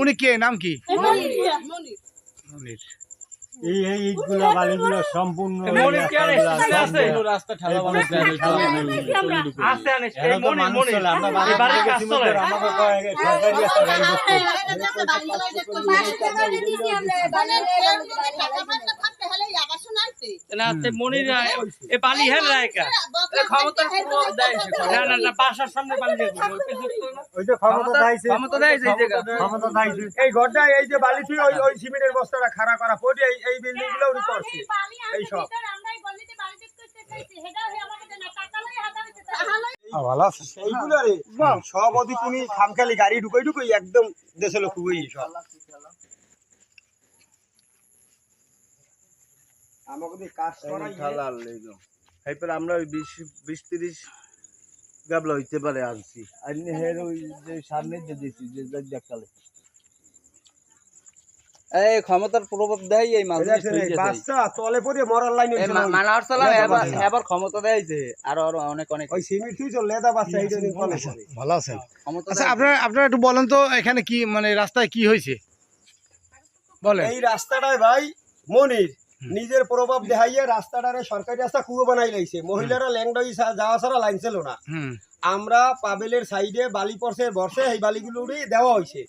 উনি কে? নাম কি? এই মনির। মনির। এই এই ইটগুলো বালিগুলো সম্পূর্ণ মনির কে আর এসেছে? আছে? রাস্তা না তে মনির এ বালি হেল রায়কা ক্ষমতার প্রভাব দেয় সে। না না না বাসার সামনে বালি ওই পেছনে তো না। ওই যে ক্ষমতা দাইছে ক্ষমতা দেয়ছে এই জায়গা। ক্ষমতা দাইছে এই ঘরটা এই যে বালি তুই ওই ওই সিমেন্টের বস্তাটা খাড়া করা পড়ে এই এই বিল্ডিংগুলো উনি করছে। এই সব ভালো আছে। এইগুলো রে। সব অধি তুমি খামখালি গাড়ি ঢুকাই ঢুকাই একদম দেশে লোক খুবই সব। আমাকে কাজ করাই এরপর আমরা ওই বিশ বিশ তিরিশ গাবলা হইতে পারে আনছি। আর হের ওই যে সামনে যে দিছি যে দেখালে। এই ক্ষমতার প্রভাব দেয় এই মাঝে বাচ্চা তলে পড়ে মরার লাইনে মানার চালাও এবার ক্ষমতা দেয়ছে আরও আরও অনেক অনেক ওই সিমেন্ট তুই লেদা বাচ্চা এইটা নিয়ে ভালো আছেন? আচ্ছা আপনারা আপনারা একটু বলেন তো এখানে কি মানে রাস্তায় কি হয়েছে বলেন। এই রাস্তাটায় ভাই মনির। নিজের প্রভাব দেখাইয়ে রাস্তাটারে সরকারি রাস্তা কুয়ো বানাই লাইছে। মহিলারা ল্যাংডাই যাওয়া ছাড়া লাইন ছিল না। আমরা পাবেলের সাইডে বালি পড়ছে বর্ষে এই বালিগুলো উড়ে দেওয়া হয়েছে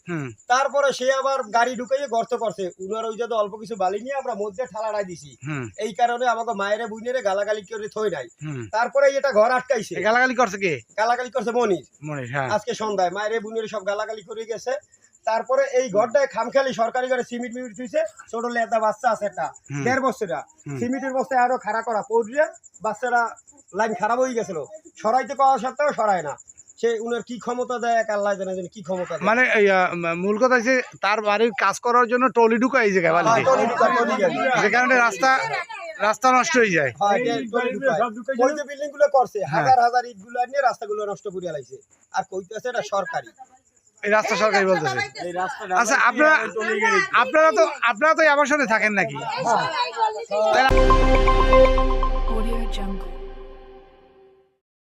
তারপরে সে আবার গাড়ি ঢুকাইয়ে গর্ত করছে। উনার ওই অল্প কিছু বালি নিয়ে আমরা মধ্যে ঠালাড়াই দিছি। হুম। এই কারণে আমাকে মায়ের বুইনেরে গালাগালি করে থই নাই। তারপরে এটা ঘর আটকাইছে। গালাগালি করছে কে? গালাগালি করছে মনির। মনির হ্যাঁ। আজকে সন্ধ্যায়। মায়ের বুনের সব গালাগালি করে গেছে। তারপরে এই ঘরটায় খামখালি সরকারি ঘরে সিমেন্ট মিমিট থুইছে ছোট লেদা বাচ্চা আছে একটা দেড় বছরা হুম। সিমেন্টের বস্তায় আরও খাড়া করা পড়লে বাচ্চারা লাইন খারাপ হয়ে গেছিল। সরাইতে পাওয়া সত্ত্বেও সরায় না। সে উনার কি ক্ষমতা দেয় এক আল্লাহ জানে জানে কি ক্ষমতা মানে মূল কথা হচ্ছে তার বাড়ির কাজ করার জন্য টলি ঢুকা এই জায়গায় হ্যাঁ। যে কারণে রাস্তা রাস্তা নষ্ট হয়ে যায়। হ্যাঁ, বিল্ডিংগুলো করছে হ্যাঁ। হাজার হাজার ইটগুলো নিয়ে রাস্তাগুলো নষ্ট করে লাইছে। আর কইতেছে এটা সরকারি। এই রাস্তা সরকারি বলতেছে। আচ্ছা আপনারা আপনারা তো আপনারা তো আমার সাথে থাকেন নাকি?